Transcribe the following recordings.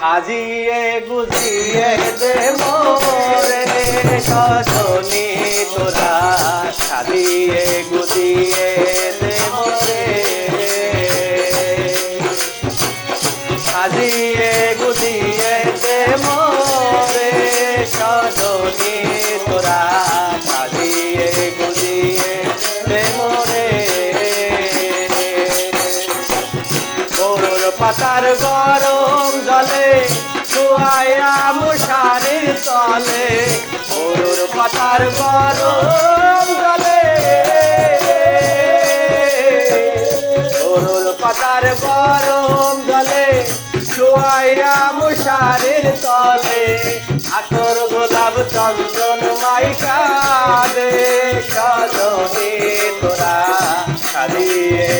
সাজিয়ে গুজিয়ে দে মোরে। সজনী তোরা সাজিয়ে গুজিয়ে দে মোরে। সাজিয়ে গুজিয়ে দে মোরে। সজনী তোরা সাজিয়ে গুজিয়ে দে মোরে। পাতার গরম জলে শুয়াইয়া মশারির তলে, গরুর পাতার গরম জলে। গরুর পাতার গরম জলে শুয়াইয়া মশারির তলে, আতর গোলাপ চন্দন মাইকা দে তোরা সাজিয়ে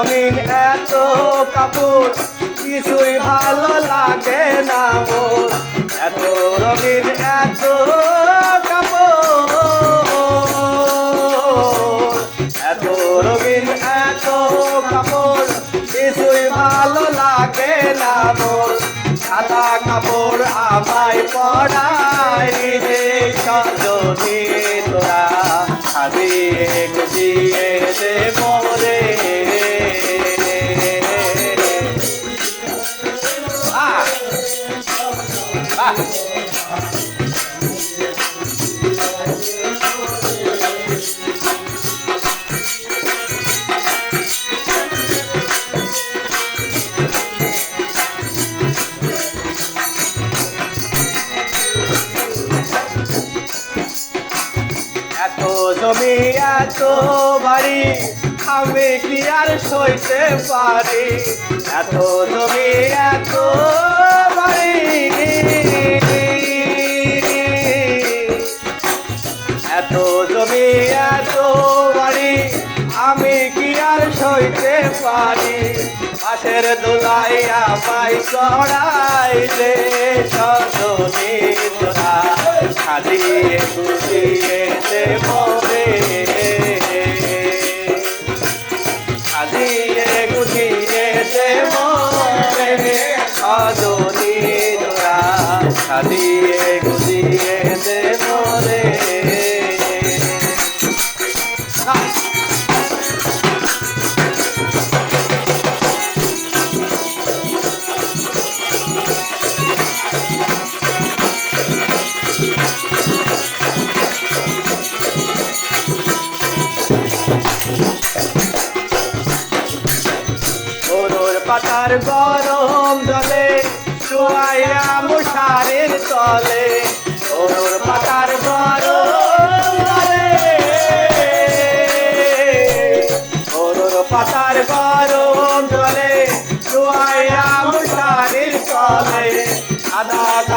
রঙিন এত কাপড়, কিছুই ভালো লাগে না মোর। এত রঙিন এত কাপড় এত কাপড়, কিছুই ভালো লাগে না কাপড় পড়াই রে সজনী তোরা। সাজিয়ে গুজিয়ে জমি এত বাড়ি আমি কি আর সইতে পারি? এত জমি আমি কি আর সইতে পারি? পাশের দোলাই আমায় চড়াইলে সজনী তোরা সাজিয়ে গুজিয়ে দে দে পাতার গরম জলে শুয়াইয়া মুসারের তলে। ওর পাতার গরম জলে। ওর পাতার গরম জলে শুয়াইয়া মুসারের তলে। সাদা